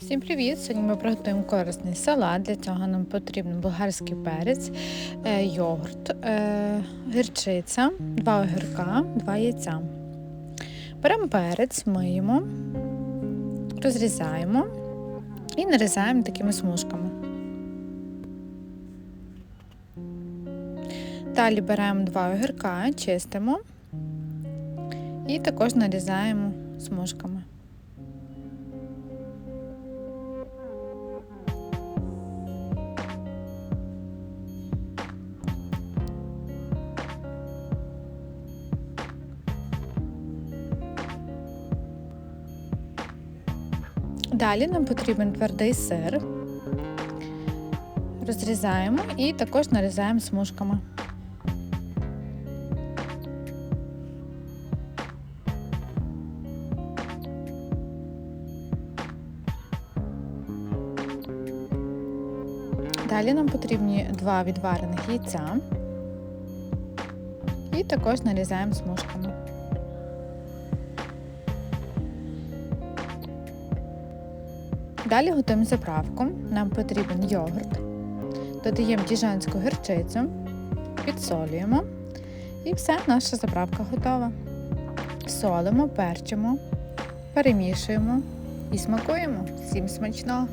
Всім привіт! Сьогодні ми приготуємо корисний салат. Для цього нам потрібен болгарський перець, е, йогурт, е, гірчиця, два огірка, два яйця. Беремо перець, миємо, розрізаємо і нарізаємо такими смужками. Далі беремо два огірка, чистимо і також нарізаємо смужками. Далі нам потрібен твердий сир. Розрізаємо і також нарізаємо смужками. Далі нам потрібні два відварених яйця і також нарізаємо смужками. Далі готуємо заправку. Нам потрібен йогурт. Додаємо діжанську гірчицю, підсолюємо. І все, наша заправка готова. Солимо, перчимо, перемішуємо і смакуємо. Всім смачного!